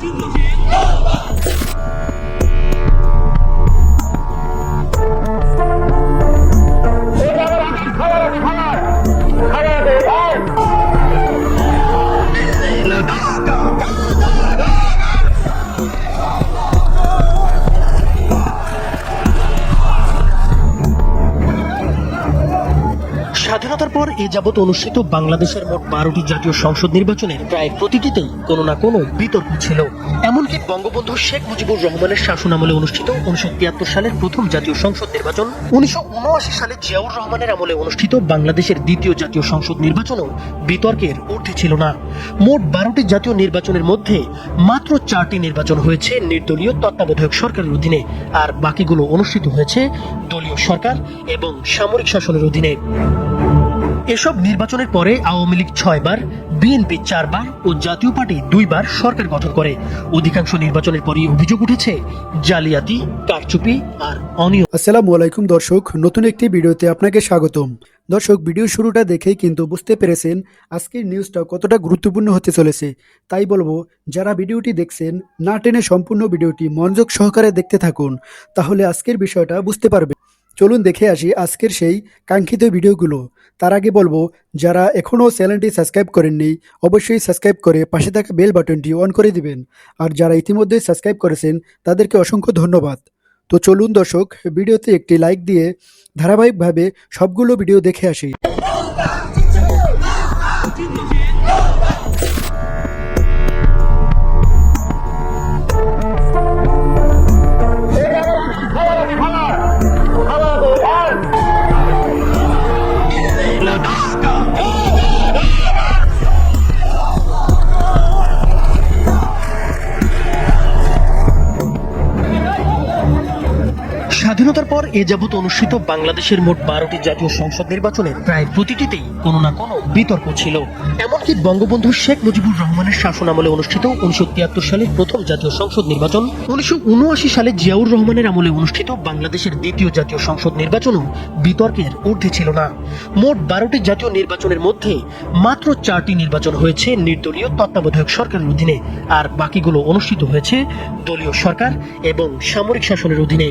Do it. এ যাবৎ অনুষ্ঠিত বাংলাদেশের মোট বারোটি জাতীয় সংসদ নির্বাচনের প্রায় প্রতিটিতেই কোনো না কোনো বিতর্ক ছিল। এমনকি বঙ্গবন্ধু শেখ মুজিবুর রহমানের শাসন আমলে অনুষ্ঠিত উনিশশো তিয়াত্তর সালের প্রথম জাতীয় সংসদ নির্বাচন উনিশশো উনআশি সালে জিয়াউর রহমানের আমলে অনুষ্ঠিত বাংলাদেশের দ্বিতীয় জাতীয় সংসদ নির্বাচনও বিতর্কের ঊর্ধ্বে ছিল না। মোট বারোটি জাতীয় নির্বাচনের মধ্যে মাত্র চারটি নির্বাচন হয়েছে নির্দলীয় তত্ত্বাবধায়ক সরকারের অধীনে, আর বাকিগুলো অনুষ্ঠিত হয়েছে দলীয় সরকার এবং সামরিক শাসনের অধীনে। এসব নির্বাচনের পরে আওয়ামী লীগ ছয়বার, বিএনপি চারবার ও জাতীয় পার্টি দুইবার সরকার গঠন করে। অধিকাংশ নির্বাচনের পরই অভিযোগ উঠেছে, জালিয়াতি, কারচুপি আর অনিয়ম। আসসালামু আলাইকুম দর্শক, নতুন একটি ভিডিওতে আপনাকে স্বাগতম। দর্শক, ভিডিও শুরুটা দেখেই কিন্তু বুঝতে পেরেছেন আজকের নিউজটা কতটা গুরুত্বপূর্ণ হতে চলেছে। তাই বলব, যারা ভিডিওটি দেখছেন, না টেনে সম্পূর্ণ ভিডিওটি মনোযোগ সহকারে দেখতে থাকুন, তাহলে আজকের বিষয়টা বুঝতে পারবে। চলুন দেখে আসি আজকের সেই কাঙ্ক্ষিত ভিডিওগুলো। তার আগে বলব, যারা এখনও চ্যানেলটি সাবস্ক্রাইব করেননি, অবশ্যই সাবস্ক্রাইব করে পাশে থাকা বেল বাটনটি অন করে দিবেন। আর যারা ইতিমধ্যেই সাবস্ক্রাইব করেছেন, তাদেরকে অসংখ্য ধন্যবাদ। তো চলুন দর্শক, ভিডিওতে একটি লাইক দিয়ে ধারাবাহিকভাবে সবগুলো ভিডিও দেখে আসি। এ যাবৎ অনুষ্ঠিত বাংলাদেশের মোট বারোটি জাতীয় সংসদ নির্বাচনের প্রায় প্রতিটিতেই কোনো না কোনো বিতর্ক ছিল। এমনকি বঙ্গবন্ধু শেখ মুজিবুর রহমানের শাসন আমলে অনুষ্ঠিত উনিশশো তিয়াত্তর সালের প্রথম জাতীয় সংসদ নির্বাচন, উনিশশো উনআশি সালে জিয়াউর রহমানের আমলে অনুষ্ঠিত বাংলাদেশের দ্বিতীয় জাতীয় সংসদ নির্বাচনও বিতর্কের ঊর্ধ্বে ছিল না। মোট বারোটি জাতীয় নির্বাচনের মধ্যে মাত্র চারটি নির্বাচন হয়েছে নির্দলীয় তত্ত্বাবধায়ক সরকারের অধীনে, আর বাকিগুলো অনুষ্ঠিত হয়েছে দলীয় সরকার এবং সামরিক শাসনের অধীনে।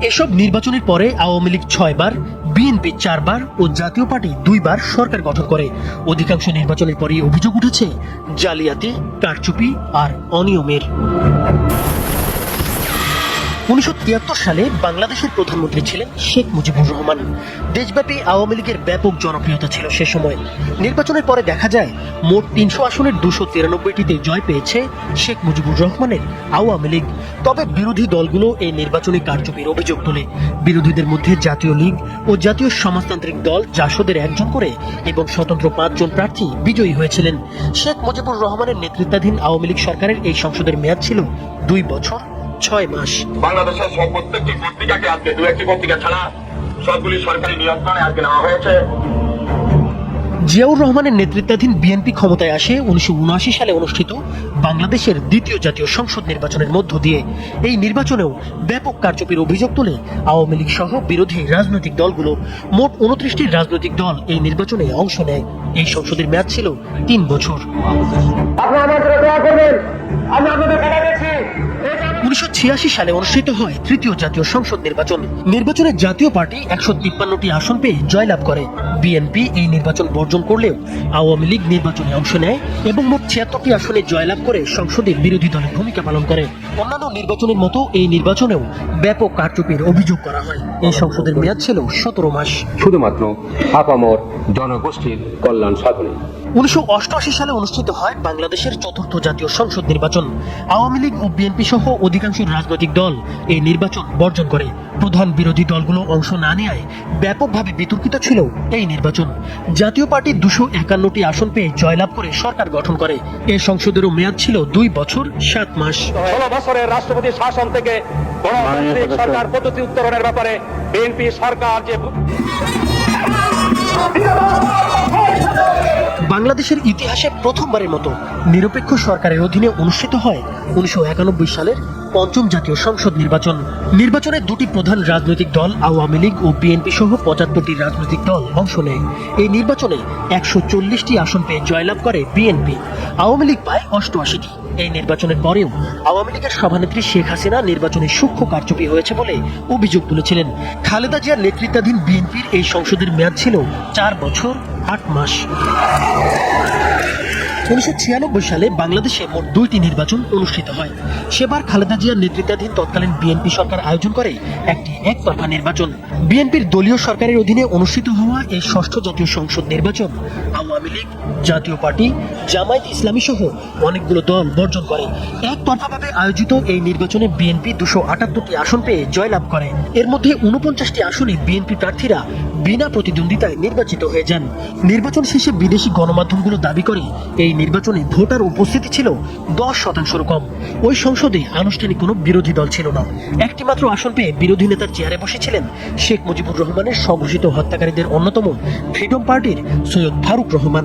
এসব নির্বাচনের পরে আওয়ামী লীগ ছয়বার, বিএনপি চারবার ও জাতীয় পার্টি দুইবার সরকার গঠন করে। অধিকাংশ নির্বাচনের পরেই অভিযোগ উঠেছে, জালিয়াতি, কারচুপি আর অনিয়মের। উনিশশো তিয়াত্তর সালে বাংলাদেশের প্রধানমন্ত্রী ছিলেন শেখ মুজিবুর রহমান। দেশব্যাপী আওয়ামী লীগের ব্যাপক জনপ্রিয়তা ছিল সে সময়। নির্বাচনের পরে দেখা যায়, মোট তিনশো আসনের দুশো তিরানব্বইটিতে জয় পেয়েছে শেখ মুজিবুর রহমানের আওয়ামী লীগ। তবে বিরোধী দলগুলো এই নির্বাচনী কারচুপির অভিযোগ তোলে। বিরোধীদের মধ্যে জাতীয় লীগ ও জাতীয় সমাজতান্ত্রিক দল জাসদের একজন করে এবং স্বতন্ত্র পাঁচজন প্রার্থী বিজয়ী হয়েছিলেন। শেখ মুজিবুর রহমানের নেতৃত্বাধীন আওয়ামী লীগ সরকারের এই সংসদের মেয়াদ ছিল দুই বছর। ছয় মাস। বাংলাদেশের সব প্রত্যেকটি পত্রিকাকে আজকে দু একটি পত্রিকা ছাড়া সবগুলি সরকারি নিয়ন্ত্রণে আজকে নেওয়া হয়েছে। জিয়াউর রহমানের নেতৃত্বাধীন বিএনপি ক্ষমতায় আসে উনিশশো সালে অনুষ্ঠিত বাংলাদেশের দ্বিতীয় জাতীয় সংসদ নির্বাচনের মধ্য দিয়ে। এই নির্বাচনেও ব্যাপক কারচুপির অভিযোগ তুলে আওয়ামী লীগ সহ বিরোধী রাজনৈতিক দলগুলো। মোট উনত্রিশটি রাজনৈতিক দল এই নির্বাচনে অংশ নেয়। এই সংসদের মেয়াদ ছিল তিন বছর। আপনারা দোয়া করবেন। আমি আপনাদের উনিশশো ছিয়াশি সালে অনুষ্ঠিত হয় তৃতীয় জাতীয় সংসদ নির্বাচন। নির্বাচনে জাতীয় পার্টি একশো তিপ্পান্নটি আসন পেয়ে জয়লাভ করে। বিএনপি এই নির্বাচন বর্জন করলেও আওয়ামী লীগ নির্বাচনে অংশ নেয় এবং মোট ছিয়াত্তরটি আসনে জয়লাভ করে সংসদে বিরোধী দলের ভূমিকা পালন করে। অন্যান্য নির্বাচনের মতো এই নির্বাচনেও ব্যাপক কারচুপির অভিযোগ করা হয়। এই সংসদের মেয়াদ ছিল সতেরো মাস। শুধুমাত্র আপামর জনগোষ্ঠীর কল্যাণ সাধনে। উনিশশো অষ্টআশি সালে অনুষ্ঠিত হয় বাংলাদেশের চতুর্থ জাতীয় সংসদ নির্বাচন। আওয়ামী লীগ ও বিএনপি সহ অধিকাংশ রাজনৈতিক দল এই নির্বাচন বর্জন করে। প্রধান বিরোধী দলগুলো অংশ না নেয় ব্যাপকভাবে বিতর্কিত ছিল এই নির্বাচন। জাতীয় পার্টি দুশো একান্নটি আসন পেয়ে জয়লাভ করে সরকার গঠন করে। এ সংসদেরও মেয়াদ ছিল দুই বছর সাত মাস। ষোলো বছরের রাষ্ট্রপতি শাসন থেকে গণতান্ত্রিক সরকার পদ্ধতি উত্তরণের ব্যাপারে বিএনপি সরকার যে বাংলাদেশের ইতিহাসে প্রথমবারের মতো নিরপেক্ষ সরকারের অধীনে অনুষ্ঠিত হয় উনিশশো একানব্বই সালের পঞ্চম জাতীয় সংসদ নির্বাচন। নির্বাচনে দুটি প্রধান রাজনৈতিক দল, আওয়ামী লীগ ও বিএনপি সহ পঁচাত্তরটি রাজনৈতিক দল অংশ নেয়। এই নির্বাচনে একশো চল্লিশটি আসন পেয়ে জয়লাভ করে বিএনপি। আওয়ামী লীগ পায় অষ্টআশিটি। এই নির্বাচনের পরেও আওয়ামী লীগের সভানেত্রী শেখ হাসিনা নির্বাচনে সূক্ষ্ম কারচুপি হয়েছে বলে অভিযোগ তুলেছিলেন। খালেদা জিয়ার নেতৃত্বাধীন বিএনপির এই সংসদের মেয়াদ ছিল চার বছর, আট মাস। উনিশশো ছিয়ানব্বই সালে বাংলাদেশে মোট দুইটি নির্বাচন অনুষ্ঠিত হয়। সেবার খালেদা জিয়ার নেতৃত্বাধীন তৎকালীন বিএনপি সরকার আয়োজন করে একটি একতরফা নির্বাচন। বিএনপির দলীয় সরকারের অধীনে অনুষ্ঠিত হওয়া এই ষষ্ঠ জাতীয় সংসদ নির্বাচন আওয়ামী লীগ জাতীয় পার্টি জামায়াত ইসলামী সহ অনেকগুলো দল বর্জন করে। একতরফাভাবে আয়োজিত এই নির্বাচনে বিএনপি দুশো আটাত্তরটি আসন পেয়ে জয়লাভ করে। এর মধ্যে উনপঞ্চাশটি আসনে বিএনপি প্রার্থীরা বিনা প্রতিদ্বন্দ্বিতায় নির্বাচিত হয়ে যান। নির্বাচন শেষে বিদেশি গণমাধ্যমগুলো দাবি করে, এই নির্বাচনে ভোটার উপস্থিতি ছিল দশ শতাংশের কম। ওই সংসদে আনুষ্ঠানিক কোনো বিরোধী দল ছিল না। একটি মাত্র আসন পেয়ে বিরোধী নেতার চেয়ারে বসেছিলেন শেখ মুজিবুর রহমানের স্বঘোষিত হত্যাকারীদের অন্যতম ফ্রিডম পার্টির সৈয়দ ফারুক রহমান।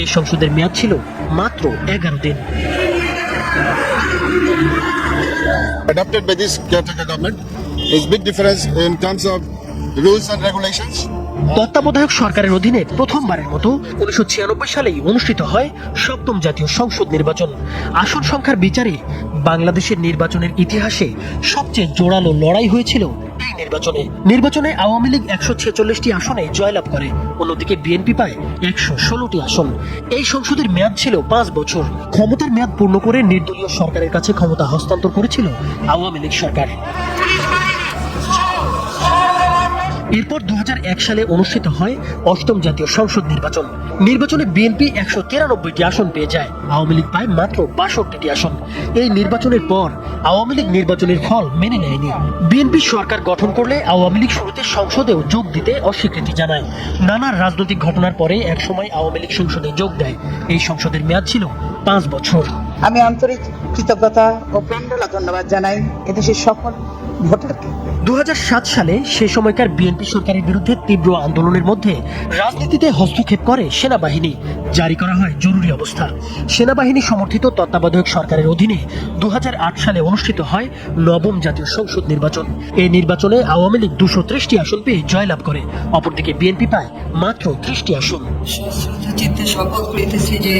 এই সংসদের মেয়াদ ছিল মাত্র এগারো দিন। Adopted by this caretaker government is big difference in terms of rules and regulations. তত্ত্বাবধায়ক সরকারের অধীনে প্রথমবারের মতো উনিশশো ছিয়ানব্বই সালেই অনুষ্ঠিত হয় সপ্তম জাতীয় সংসদ নির্বাচন। আসন সংখ্যার বিচারে বাংলাদেশের নির্বাচনের ইতিহাসে সবচেয়ে জোরালো লড়াই হয়েছিল এই নির্বাচনে। নির্বাচনে আওয়ামী লীগ একশো ছেচল্লিশটি আসনে জয়লাভ করে, অন্যদিকে বিএনপি পায় একশো ষোলোটি আসন। এই সংসদের মেয়াদ ছিল পাঁচ বছর। ক্ষমতার মেয়াদ পূর্ণ করে নির্দলীয় সরকারের কাছে ক্ষমতা হস্তান্তর করেছিল আওয়ামী লীগ সরকার। এরপর দুহাজার এক সালে অনুষ্ঠিত হয় অষ্টম জাতীয় সংসদ নির্বাচন। নির্বাচনে বিএনপি একশো তিরানব্বইটি আসন পেয়ে যায়। আওয়ামী লীগ পায় মাত্র বাষট্টিটি আসন। এই নির্বাচনের পর আওয়ামী লীগ নির্বাচনের ফল মেনে নেয়নি। বিএনপি সরকার গঠন করলে আওয়ামী লীগ শুরুতে সংসদেও যোগ দিতে অস্বীকৃতি জানায়। নানা রাজনৈতিক ঘটনার পরে একসময় আওয়ামী লীগ সংসদে যোগ দেয়। এই সংসদের মেয়াদ ছিল পাঁচ বছর। আমি আন্তরিক কৃতজ্ঞতা ও প্রাণঢালা ধন্যবাদ জানাই এদেশের সকল ভোটারকে। দুহাজার সাত সালে সে সময়কার বিএনপি সরকারের বিরুদ্ধে তীব্র আন্দোলনের মধ্যে রাজনীতিতে হস্তক্ষেপ করে সেনাবাহিনী। জারি করা হয় জরুরি অবস্থা। সেনাবাহিনী সমর্থিত তত্ত্বাবধায়ক সরকারের অধীনে দু হাজার আট সালে অনুষ্ঠিত হয় নবম জাতীয় সংসদ নির্বাচন। এই নির্বাচনে আওয়ামী লীগ দুশো ত্রিশটি আসন পেয়ে জয়লাভ করে। অপরদিকে বিএনপি পায় মাত্র ত্রিশটি আসন। চিত্তে শপথ করিতেছি যে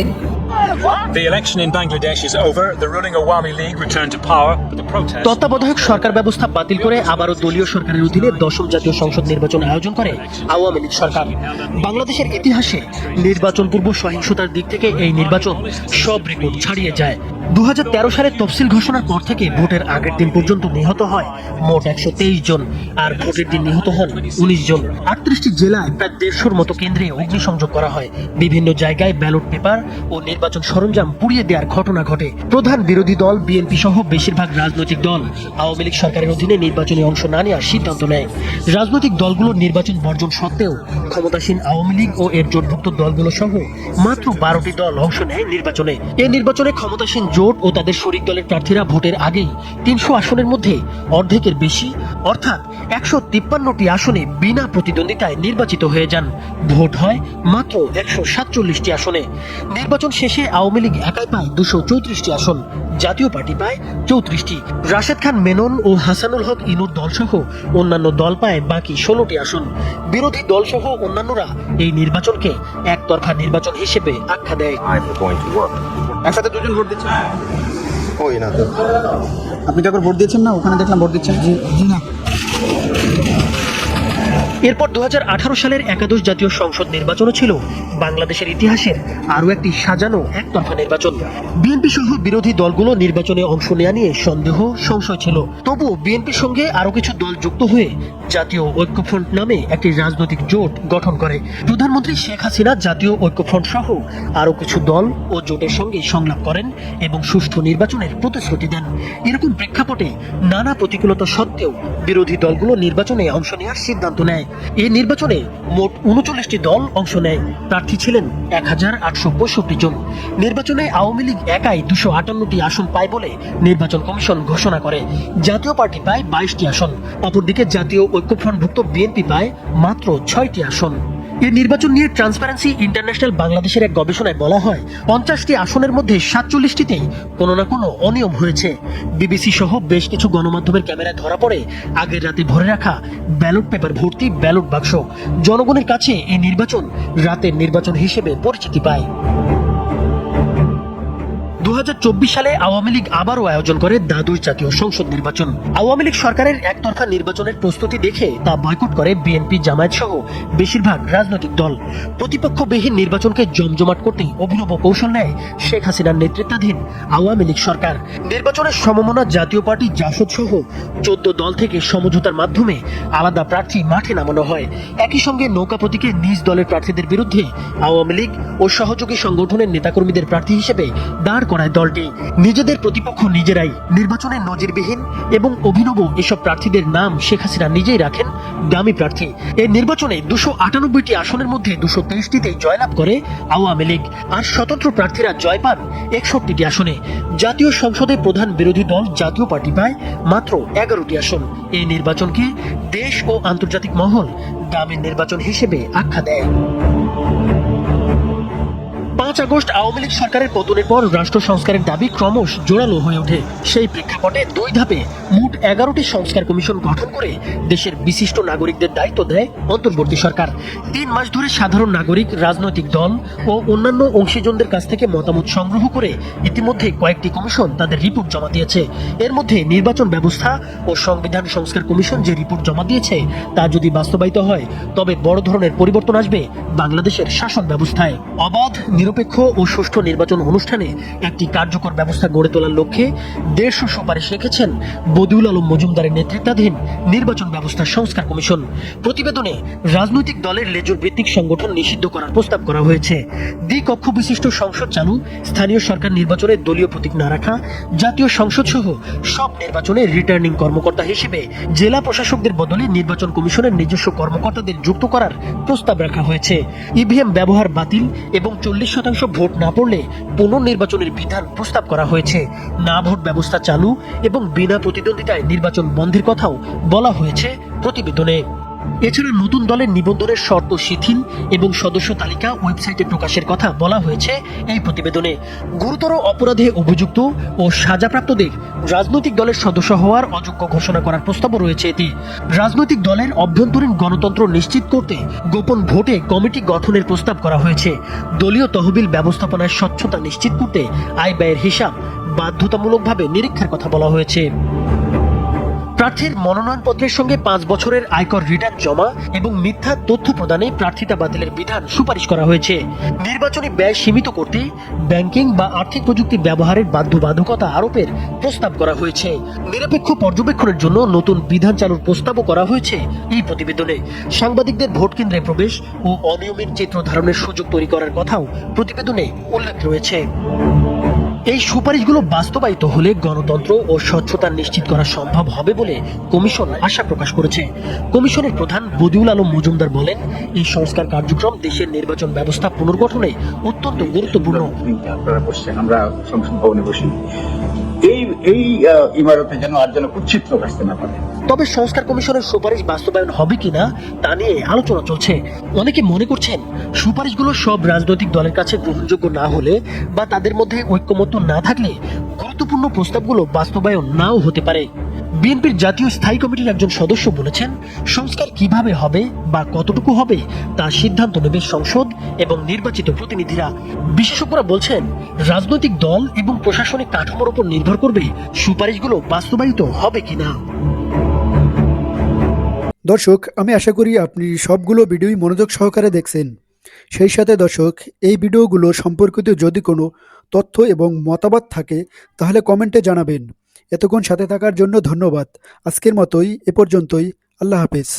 তত্ত্বাবধায়ক সরকার ব্যবস্থা বাতিল করে আবারও দলীয় সরকারের অধীনে দশম জাতীয় সংসদ নির্বাচন আয়োজন করে আওয়ামী লীগ সরকার। বাংলাদেশের ইতিহাসে নির্বাচন পূর্ব সহিংসতার দিক থেকে এই নির্বাচন সব রেকর্ড ছাড়িয়ে যায়। দু সালের তফসিল ঘোষণার পর থেকে ভোটের আগের দিন পর্যন্ত নিহত হয় মোট একশো জন, আর ভোটের দিন নিহত হন উনিশ জন। আটত্রিশটি জেলায় প্রায় দেড়শোর মতো কেন্দ্রে অগ্নিসংযোগ করা হয়। বিভিন্ন জায়গায় ব্যালট পেপার ও নির্বাচন সরঞ্জাম পুড়িয়ে দেওয়ার ঘটনা ঘটে। প্রধান বিরোধী দল, বিএনপি সহ বেশিরভাগ রাজনৈতিক দল আওয়ামী লীগ সরকারের অধীনে নির্বাচনে অংশ না নেওয়ার সিদ্ধান্ত নেয়। রাজনৈতিক দলগুলোর নির্বাচন বর্জন সত্ত্বেও ক্ষমতাসীন আওয়ামী লীগ ও এর জোটভুক্ত দলগুলো সহ মাত্র বারোটি দল অংশ নেয় নির্বাচনে। এই নির্বাচনে ক্ষমতাসীন জোট ও তাদের শরিক দলের প্রার্থীরা ভোটের আগেই তিনশো আসনের মধ্যে অর্ধেকের বেশি, অর্থাৎ একশো তিপ্পান্নটি আসনে বিনা প্রতিদ্বন্দ্বিতায় নির্বাচিত হয়ে যান। ভোট হয় মাত্র একশো সাতচল্লিশটি আসনে। নির্বাচন শেষে আওয়ামী লীগ একাই পায় দুশো চৌত্রিশটি আসন। জাতীয় পার্টি পায় চৌত্রিশটি। রাশেদ খান, মেনন ও হাসানুল হক, ইনুর দলসহ অন্যান্য দল পায় বাকি ষোলোটি আসন। বিরোধী দলসহ অন্যান্যরা এই নির্বাচনকে একতরফা নির্বাচন হিসেবে আখ্যা দেয়। একসাথে দুজন ভোট দিচ্ছেন? ওই না তো। আপনি যখন ভোট দিয়েছেন না? ওখানে দেখলাম ভোট দিচ্ছেন। জি জি না। এরপর দু হাজার আঠারো সালের একাদশ জাতীয় সংসদ নির্বাচনও ছিল। বাংলাদেশের ইতিহাসের আরও একটি সাজানো একতরফা নির্বাচন। বিএনপি সহ বিরোধী দলগুলো নির্বাচনে অংশ নেওয়া নিয়ে সন্দেহ সংশয় ছিল। তবুও বিএনপির সঙ্গে আরও কিছু দল যুক্ত হয়ে জাতীয় ঐক্যফ্রন্ট নামে একটি রাজনৈতিক জোট গঠন করে। প্রধানমন্ত্রী শেখ হাসিনা জাতীয় ঐক্যফ্রন্ট সহ আরও কিছু দল ও জোটের সঙ্গে সংলাপ করেন এবং সুষ্ঠু নির্বাচনের প্রতিশ্রুতি দেন। এরকম প্রেক্ষাপটে নানা প্রতিকূলতা সত্ত্বেও বিরোধী দলগুলো নির্বাচনে অংশ নেওয়ার সিদ্ধান্ত নেয়। এই নির্বাচনে মোট উনচল্লিশটি দল অংশ নেয়। প্রার্থী ছিলেন এক হাজার আটশো পঁয়ষট্টি জন। নির্বাচনে আওয়ামী লীগ একাই দুশো আটান্নটি আসন পায় বলে নির্বাচন কমিশন ঘোষণা করে। জাতীয় পার্টি পায় বাইশটি আসন। অপরদিকে জাতীয় ঐক্যফ্রন্টভুক্ত বিএনপি পায় মাত্র ছয়টি আসন। এই নির্বাচন নিয়ে ট্রান্সপারেন্সি ইন্টারন্যাশনাল বাংলাদেশের এক গবেষণায় বলা হয়, পঞ্চাশটি আসনের মধ্যে সাতচল্লিশটিতেই কোনো না কোনো অনিয়ম হয়েছে। বিবিসি সহ বেশ কিছু গণমাধ্যমের ক্যামেরায় ধরা পড়ে আগের রাতে ভরে রাখা ব্যালট পেপার ভর্তি ব্যালট বাক্স। জনগণের কাছে এই নির্বাচন রাতের নির্বাচন হিসেবে পরিচিতি পায়। দু হাজার চব্বিশ সালে আওয়ামী লীগ আবারও আয়োজন করে দ্বাদশ জাতীয় সংসদ নির্বাচন। আওয়ামী লীগ সরকারের একতরফা নির্বাচনের প্রস্তুতি দেখে তা বয়কট করে বিএনপি, জামায়াত সহ বেশিরভাগ রাজনৈতিক দল। প্রতিপক্ষবিহীন নির্বাচনকে জমজমাট করতে অভিনব কৌশল নেয় শেখ হাসিনার নেতৃত্বাধীন আওয়ামী লীগ সরকার। নির্বাচনের সমমনা জাতীয় পার্টি জাসদ সহ চোদ্দ দল থেকে সমঝোতার মাধ্যমে আলাদা প্রার্থী মাঠে নামানো হয়। একই সঙ্গে নৌকা প্রতীকে নিজ দলের প্রার্থীদের বিরুদ্ধে আওয়ামী লীগ ও সহযোগী সংগঠনের নেতাকর্মীদের প্রার্থী হিসেবে দাঁড় করায় দলটি নিজেদের প্রতিপক্ষ নিজেরাই নির্বাচনে নজিরবিহীন এবং অভিনব এসব প্রার্থীদের নাম শেখ হাসিনা নিজেই রাখেন দামি প্রার্থী। এই নির্বাচনে দুশো আটানব্বইটি আসনের মধ্যে দুশো তেইশটিতে জয়লাভ করে আওয়ামী লীগ, আর স্বতন্ত্র প্রার্থীরা জয় পান একষট্টিটি আসনে। জাতীয় সংসদে প্রধান বিরোধী দল জাতীয় পার্টি পায় মাত্র এগারোটি আসন। এই নির্বাচনকে দেশ ও আন্তর্জাতিক মহল দামের নির্বাচন হিসেবে আখ্যা দেয়। পাঁচ আগস্ট আওয়ামী লীগ সরকারের পতনের পর রাষ্ট্র সংস্কারের দাবি ক্রমশ জোরালো হয়ে ওঠে। সেই প্রেক্ষাপটে দুই ধাপে মোট এগারোটি সংস্কার কমিশন গঠন করে দেশের বিশিষ্ট নাগরিকদের দায়িত্ব দেয় অন্তর্বর্তী সরকার। তিন মাস ধরে সাধারণ নাগরিক, রাজনৈতিক দল ও অন্যান্য অংশীজনদের কাছ থেকে মতামত সংগ্রহ করে ইতিমধ্যে কয়েকটি কমিশন তাদের রিপোর্ট জমা দিয়েছে। এর মধ্যে নির্বাচন ব্যবস্থা ও সংবিধান সংস্কার কমিশন যে রিপোর্ট জমা দিয়েছে, তা যদি বাস্তবায়িত হয়, তবে বড় ধরনের পরিবর্তন আসবে বাংলাদেশের শাসন ব্যবস্থায়। অবাধ, নিরপেক্ষ ও সুষ্ঠু নির্বাচন অনুষ্ঠানে একটি কার্যকর ব্যবস্থা গড়ে তোলার লক্ষ্যে দেড়শো সুপারিশ রেখেছেন বদিউল আলম মজুমদারের নেতৃত্বাধীন নির্বাচন ব্যবস্থা সংস্কার কমিশন। প্রতিবেদনে রাজনৈতিক দলের লেজুর ভিত্তিক সংগঠন নিষিদ্ধ করার প্রস্তাব করা হয়েছে। দ্বিকক্ষ বিশিষ্ট সংসদ চালু, স্থানীয় সরকার নির্বাচনে দলীয় প্রতীক না রাখা, জাতীয় সংসদ সহ সব নির্বাচনে রিটার্নিং কর্মকর্তা হিসেবে জেলা প্রশাসকদের বদলে নির্বাচন কমিশনের নিজস্ব কর্মকর্তাদের যুক্ত করার প্রস্তাব রাখা হয়েছে। ইভিএম ব্যবহার বাতিল এবং চল্লিশ শতাংশ ভোট না পড়লে পুনর্নির্বাচনের বিধান প্রস্তাব করা হয়েছে। না ভোট ব্যবস্থা চালু এবং বিনা প্রতিদ্বন্দ্বিতায় নির্বাচন বন্ধের কথাও বলা হয়েছে প্রতিবেদনে। এছাড়া নতুন দলের নিবন্ধনের শর্ত শিথিল এবং সদস্য তালিকা ওয়েবসাইটে প্রকাশের কথা বলা হয়েছে এই প্রতিবেদনে। গুরুতর অপরাধে অভিযুক্ত ও সাজাপ্রাপ্তদের রাজনৈতিক দলের সদস্য হওয়ার অযোগ্য ঘোষণা করার প্রস্তাবও রয়েছে এতে। রাজনৈতিক দলের অভ্যন্তরীণ গণতন্ত্র নিশ্চিত করতে গোপন ভোটে কমিটি গঠনের প্রস্তাব করা হয়েছে। দলীয় তহবিল ব্যবস্থাপনায় স্বচ্ছতা নিশ্চিত করতে আয় ব্যয়ের হিসাব বাধ্যতামূলকভাবে নিরীক্ষার কথা বলা হয়েছে। প্রার্থীর মনোনয়নপত্রের সঙ্গে পাঁচ বছরের আয়কর রিটার্ন জমা এবং মিথ্যা তথ্য প্রদানে প্রার্থিতা বাতিলের বিধান সুপারিশ করা হয়েছে। নির্বাচনী ব্যয় সীমিত করতে ব্যাংকিং বা আর্থিক প্রযুক্তি ব্যবহারের বাধ্যবাধকতা আরোপের প্রস্তাব করা হয়েছে। নিরপেক্ষ পর্যবেক্ষণের জন্য নতুন বিধান চালুর প্রস্তাবও করা হয়েছে এই প্রতিবেদনে। সাংবাদিকদের ভোট কেন্দ্রে প্রবেশ ও অনিয়মের চিত্র ধারণের সুযোগ তৈরি করার কথাও প্রতিবেদনে উল্লেখ রয়েছে। এই সুপারিশগুলো বাস্তবায়িত হলে গণতন্ত্র ও স্বচ্ছতা নিশ্চিত করা সম্ভব হবে বলে কমিশন আশা প্রকাশ করেছে। কমিশনের প্রধান বদিউল আলম মজুমদার বলেন, এই সংস্কার কার্যক্রম দেশের নির্বাচন ব্যবস্থা পুনর্গঠনে অত্যন্ত গুরুত্বপূর্ণ। আমরা সংসদ ভবনে বসি। এই এই ইমারতে যেন আর যেন কুচ্ছিত আসতে না পারে তবে সংস্কার কমিশনের সুপারিশ বাস্তবায়ন হবে কিনা তা নিয়ে আলোচনা চলছে। অনেকে মনে করছেন সুপারিশগুলো সব রাজনৈতিক দলের কাছে গ্রহণযোগ্য না হলে বা তাদের মধ্যে ঐক্যমত্য না থাকলে গুরুত্বপূর্ণ প্রস্তাবগুলো বাস্তবায়ন নাও হতে পারে। বিএনপির জাতীয় স্থায়ী কমিটির একজন সদস্য বলেছেন, সংস্কার কীভাবে হবে বা কতটুকু হবে তা সিদ্ধান্ত নেবে সংসদ এবং নির্বাচিত প্রতিনিধিরা। বিশেষজ্ঞরা বলছেন, রাজনৈতিক দল এবং প্রশাসনিক কাঠামোর উপর নির্ভর করবে সুপারিশগুলো বাস্তবায়িত হবে কিনা। দর্শক, আমি আশা করি আপনি সবগুলো ভিডিওই মনোযোগ সহকারে দেখছেন। সেই সাথে দর্শক, এই ভিডিওগুলো সম্পর্কিত যদি কোনো তথ্য এবং মতামত থাকে, তাহলে কমেন্টে জানাবেন। এতক্ষণ সাথে থাকার জন্য ধন্যবাদ। আজকের মতোই, এ পর্যন্তই। আল্লাহ হাফেজ।